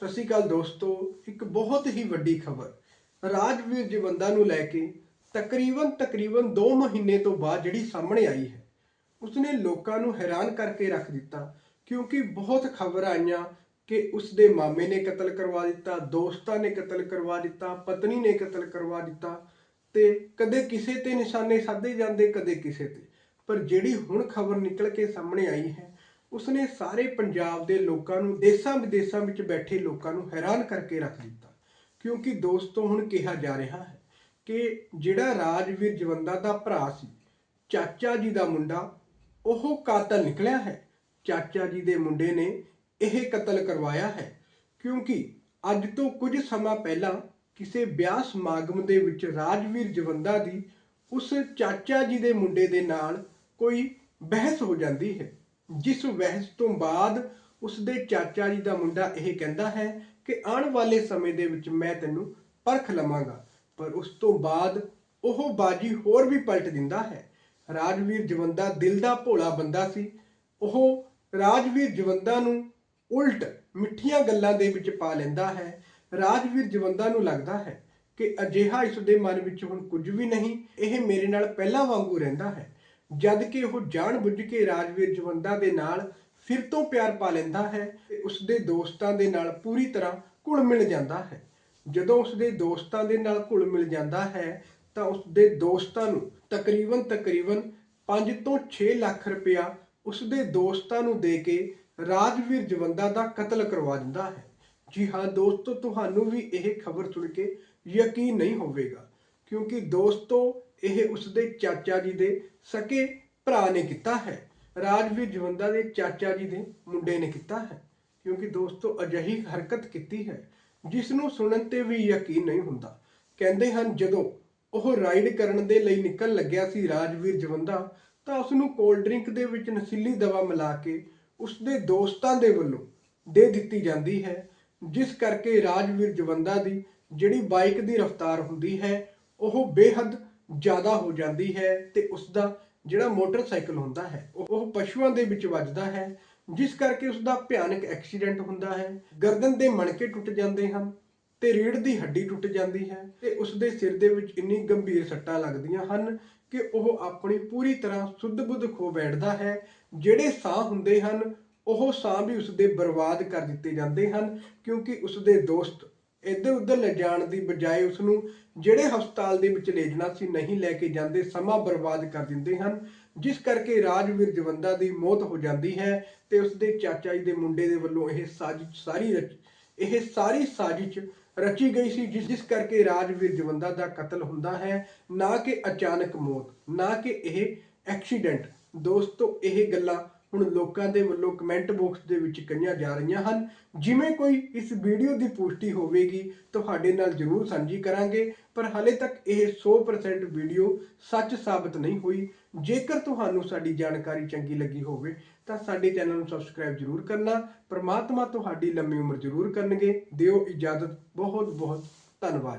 ਸਤਿ ਸ਼੍ਰੀ ਅਕਾਲ ਦੋਸਤੋ, ਇੱਕ ਬਹੁਤ ਹੀ ਵੱਡੀ ਖਬਰ। ਰਾਜਵੀਰ ਜਵੰਦਾ ਨੂੰ ਲੈ ਕੇ ਤਕਰੀਬਨ ਤਕਰੀਬਨ 2 ਮਹੀਨੇ ਤੋਂ ਬਾਅਦ ਜਿਹੜੀ ਸਾਹਮਣੇ ਆਈ ਹੈ, ਉਸਨੇ ਲੋਕਾਂ ਨੂੰ ਹੈਰਾਨ ਕਰਕੇ ਰੱਖ ਦਿੱਤਾ, ਕਿਉਂਕਿ ਬਹੁਤ ਖਬਰਾਂ ਆਈਆਂ ਕਿ ਉਸਦੇ ਮਾਮੇ ਨੇ ਕਤਲ ਕਰਵਾ ਦਿੱਤਾ, ਦੋਸਤਾਂ ਨੇ ਕਤਲ ਕਰਵਾ ਦਿੱਤਾ, ਪਤਨੀ ਨੇ ਕਤਲ ਕਰਵਾ ਦਿੱਤਾ ਤੇ ਕਦੇ ਕਿਸੇ ਤੇ ਨਿਸ਼ਾਨੇ ਸਾਧੇ ਜਾਂਦੇ, ਕਦੇ ਕਿਸੇ ਤੇ। ਪਰ ਜਿਹੜੀ ਹੁਣ ਖਬਰ ਨਿਕਲ ਕੇ ਸਾਹਮਣੇ ਆਈ ਹੈ ਉਸਨੇ ਸਾਰੇ ਪੰਜਾਬ ਦੇ ਲੋਕਾਂ ਨੂੰ, ਦੇਸ਼ਾਂ ਵਿਦੇਸ਼ਾਂ ਵਿੱਚ ਬੈਠੇ ਲੋਕਾਂ ਨੂੰ ਹੈਰਾਨ ਕਰਕੇ ਰੱਖ ਦਿੱਤਾ। ਕਿਉਂਕਿ ਦੋਸਤੋ, ਹੁਣ ਕਿਹਾ ਜਾ ਰਿਹਾ ਹੈ ਕਿ ਜਿਹੜਾ ਰਾਜਵੀਰ ਜਵੰਦਾ ਦਾ ਭਰਾ ਸੀ, ਚਾਚਾ ਜੀ ਦਾ ਮੁੰਡਾ, ਉਹ ਕਾਤਲ ਨਿਕਲਿਆ ਹੈ। ਚਾਚਾ ਜੀ ਦੇ ਮੁੰਡੇ ਨੇ ਇਹ ਕਤਲ ਕਰਵਾਇਆ ਹੈ। ਕਿਉਂਕਿ ਅੱਜ ਤੋਂ ਕੁਝ ਸਮਾਂ ਪਹਿਲਾਂ ਕਿਸੇ ਵਿਆਹ ਸਮਾਗਮ ਦੇ ਵਿੱਚ ਰਾਜਵੀਰ ਜਵੰਦਾ ਦੀ ਉਸ ਚਾਚਾ ਜੀ ਦੇ ਮੁੰਡੇ ਦੇ ਨਾਲ ਕੋਈ ਬਹਿਸ ਹੋ ਜਾਂਦੀ ਹੈ। ਜਿਸ ਬਹਿਸ ਤੋਂ ਬਾਅਦ ਉਸ ਦੇ ਚਾਚਾ ਜੀ ਦਾ ਮੁੰਡਾ ਇਹ ਕਹਿੰਦਾ ਹੈ ਕਿ ਆਉਣ ਵਾਲੇ ਸਮੇਂ ਦੇ ਵਿੱਚ ਮੈਂ ਤੈਨੂੰ ਪਰਖ ਲਵਾਂਗਾ। ਪਰ ਉਸ ਤੋਂ ਬਾਅਦ ਉਹ ਬਾਜੀ ਹੋਰ ਵੀ ਪਲਟ ਦਿੰਦਾ ਹੈ। ਰਾਜਵੀਰ ਜਵੰਦਾ ਦਿਲ ਦਾ ਭੋਲਾ ਬੰਦਾ ਸੀ। ਉਹ ਰਾਜਵੀਰ ਜਵੰਦਾ ਨੂੰ ਉਲਟ ਮਿੱਠੀਆਂ ਗੱਲਾਂ ਦੇ ਵਿੱਚ ਪਾ ਲੈਂਦਾ ਹੈ। ਰਾਜਵੀਰ ਜਵੰਦਾ ਨੂੰ ਲੱਗਦਾ ਹੈ ਕਿ ਅਜਿਹਾ ਇਸ ਦੇ ਮਨ ਵਿੱਚ ਹੁਣ ਕੁਝ ਵੀ ਨਹੀਂ, ਇਹ ਮੇਰੇ ਨਾਲ ਪਹਿਲਾਂ ਵਾਂਗੂ ਰਹਿੰਦਾ ਹੈ। ਜਦ ਕਿ ਉਹ ਜਾਣ ਬੁੱਝ ਕੇ ਰਾਜਵੀਰ ਜਵੰਦਾ ਦੇ ਨਾਲ ਫਿਰ ਤੋਂ ਪਿਆਰ ਪਾ ਲੈਂਦਾ ਹੈ ਤੇ ਉਸ ਦੇ ਦੋਸਤਾਂ ਦੇ ਨਾਲ ਪੂਰੀ ਤਰ੍ਹਾਂ ਘੁਲ ਮਿਲ ਜਾਂਦਾ ਹੈ। ਜਦੋਂ ਉਸ ਦੇ ਦੋਸਤਾਂ ਦੇ ਨਾਲ ਘੁਲ ਮਿਲ ਜਾਂਦਾ ਹੈ, ਤਾਂ ਉਸ ਦੇ ਦੋਸਤਾਂ ਨੂੰ ਤਕਰੀਬਨ ਤਕਰੀਬਨ 5 ਤੋਂ 6 ਲੱਖ ਰੁਪਇਆ ਉਸ ਦੇ ਦੋਸਤਾਂ ਨੂੰ ਦੇ ਕੇ ਰਾਜਵੀਰ ਜਵੰਦਾ ਦਾ ਕਤਲ ਕਰਵਾ ਦਿੰਦਾ ਹੈ। ਜੀ ਹਾਂ ਦੋਸਤੋ, ਤੁਹਾਨੂੰ ਵੀ ਇਹ ਖਬਰ ਸੁਣ ਕੇ ਯਕੀਨ ਨਹੀਂ ਹੋਵੇਗਾ, ਕਿਉਂਕਿ ਦੋਸਤੋ ਇਹ ਉਸਦੇ ਚਾਚਾ ਜੀ ਦੇ ਸਕੇ ਭਰਾ ਨੇ ਕੀਤਾ ਹੈ। ਰਾਜਵੀਰ ਜਵੰਦਾ ਦੇ ਚਾਚਾ ਜੀ ਦੇ ਮੁੰਡੇ ਨੇ ਕੀਤਾ ਹੈ, ਕਿਉਂਕਿ ਦੋਸਤੋ ਅਜਿਹੀ ਹਰਕਤ ਕੀਤੀ ਹੈ ਜਿਸ ਨੂੰ ਸੁਣਨ ਤੇ ਵੀ ਯਕੀਨ ਨਹੀਂ ਹੁੰਦਾ। ਕਹਿੰਦੇ ਹਨ, ਜਦੋਂ ਉਹ ਰਾਈਡ ਕਰਨ ਦੇ ਲਈ ਨਿਕਲ ਲੱਗਿਆ ਸੀ ਰਾਜਵੀਰ ਜਵੰਦਾ, ਤਾਂ ਉਸ ਨੂੰ ਕੋਲਡ ਡਰਿੰਕ ਦੇ ਵਿੱਚ ਨਸ਼ੀਲੀ ਦਵਾ ਮਿਲਾ ਕੇ ਉਸ ਦੇ ਦੋਸਤਾਂ ਦੇ ਵੱਲੋਂ ਦੇ ਦਿੱਤੀ ਜਾਂਦੀ ਹੈ, ਜਿਸ ਕਰਕੇ ਰਾਜਵੀਰ ਜਵੰਦਾ ਦੀ ਜਿਹੜੀ ਬਾਈਕ ਦੀ ਰਫ਼ਤਾਰ ਹੁੰਦੀ ਹੈ, ਉਹ ਬੇਹੱਦ ਜ਼ਿਆਦਾ ਹੋ ਜਾਂਦੀ ਹੈ ਤੇ ਉਸ ਦਾ ਜਿਹੜਾ ਮੋਟਰਸਾਈਕਲ ਹੁੰਦਾ ਹੈ, ਉਹ ਉਹ ਪਸ਼ੂਆਂ ਦੇ ਵਿੱਚ ਵੱਜਦਾ ਹੈ, ਜਿਸ ਕਰਕੇ ਉਸ ਦਾ ਭਿਆਨਕ ਐਕਸੀਡੈਂਟ ਹੁੰਦਾ ਹੈ। ਗਰਦਨ ਦੇ ਮਣਕੇ ਟੁੱਟ ਜਾਂਦੇ ਹਨ ਤੇ ਰੀੜ ਦੀ ਹੱਡੀ ਟੁੱਟ ਜਾਂਦੀ ਹੈ ਤੇ ਉਸ ਦੇ ਸਿਰ ਦੇ ਵਿੱਚ ਇੰਨੀ ਗੰਭੀਰ ਸੱਟਾਂ ਲੱਗਦੀਆਂ ਹਨ ਕਿ ਉਹ ਆਪਣੀ ਪੂਰੀ ਤਰ੍ਹਾਂ ਸੁੱਧ-ਬੁੱਧ ਖੋ ਬੈਠਦਾ ਹੈ। ਜਿਹੜੇ ਸਾਹ ਹੁੰਦੇ ਹਨ, ਉਹ ਸਾਹ ਵੀ ਉਸ ਦੇ ਬਰਬਾਦ ਕਰ ਦਿੱਤੇ ਜਾਂਦੇ ਹਨ, ਕਿਉਂਕਿ ਉਸ ਦੇ ਦੋਸਤ ਇੱਧਰ ਉੱਧਰ ਲੈ ਦੀ ਬਜਾਏ ਉਸ ਨੂੰ ਜਿਹੜੇ ਹਸਪਤਾਲ ਦੇ ਵਿੱਚ ਲੈ ਸੀ ਨਹੀਂ ਲੈ ਕੇ ਜਾਂਦੇ ਸਮਾਂ ਬਰਬਾਦ ਕਰ ਦਿੰਦੇ ਹਨ, ਜਿਸ ਕਰਕੇ ਰਾਜਵੀਰ ਜਵੰਦਾ ਦੀ ਮੌਤ ਹੋ ਜਾਂਦੀ ਹੈ ਤੇ ਉਸ ਦੇ ਚਾਚਾ ਜੀ ਦੇ ਮੁੰਡੇ ਦੇ ਵੱਲੋਂ ਇਹ ਸਾਜ਼ਿਸ਼ ਸਾਰੀ ਰਚ, ਇਹ ਸਾਰੀ ਸਾਜ਼ਿਸ਼ ਰਚੀ ਗਈ ਸੀ, ਜਿਸ ਜਿਸ ਕਰਕੇ ਰਾਜਵੀਰ ਜਵੰਦਾ ਦਾ ਕਤਲ ਹੁੰਦਾ ਹੈ, ਨਾ ਕਿ ਅਚਾਨਕ ਮੌਤ, ਨਾ ਕਿ ਇਹ ਐਕਸੀਡੈਂਟ। ਦੋਸਤੋ, ਇਹ ਗੱਲਾਂ ਹੁਣ ਲੋਕਾਂ ਦੇ ਵੱਲੋਂ ਕਮੈਂਟ ਬਾਕਸ ਦੇ ਵਿੱਚ ਕਹੀਆਂ ਜਾ ਰਹੀਆਂ ਹਨ। ਜਿਵੇਂ ਕੋਈ ਇਸ ਵੀਡੀਓ ਦੀ ਪੁਸ਼ਟੀ ਹੋਵੇਗੀ, ਤੁਹਾਡੇ ਨਾਲ ਜ਼ਰੂਰ ਸਾਂਝੀ ਕਰਾਂਗੇ, ਪਰ ਹਾਲੇ ਤੱਕ ਇਹ 100% ਵੀਡੀਓ ਸੱਚ ਸਾਬਤ ਨਹੀਂ ਹੋਈ। ਜੇਕਰ ਤੁਹਾਨੂੰ ਸਾਡੀ ਜਾਣਕਾਰੀ ਚੰਗੀ ਲੱਗੀ ਹੋਵੇ, ਤਾਂ ਸਾਡੇ ਚੈਨਲ ਨੂੰ ਸਬਸਕ੍ਰਾਈਬ ਜ਼ਰੂਰ ਕਰਨਾ, ਪ੍ਰਮਾਤਮਾ ਤੁਹਾਡੀ ਲੰਮੀ ਉਮਰ ਜ਼ਰੂਰ ਕਰਨਗੇ। ਦਿਓ ਇਜਾਜ਼ਤ ਬਹੁਤ ਬਹੁਤ ਧੰਨਵਾਦ।